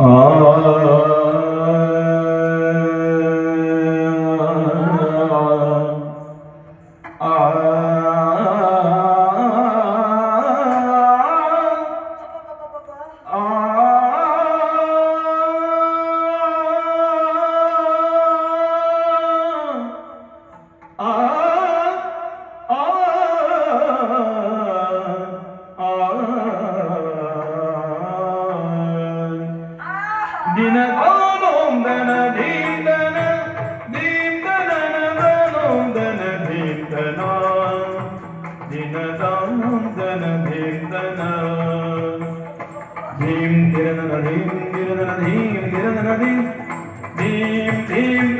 ਆ ਆ ധീം ധീം ധീം ധീം ധീം ധീം ധീം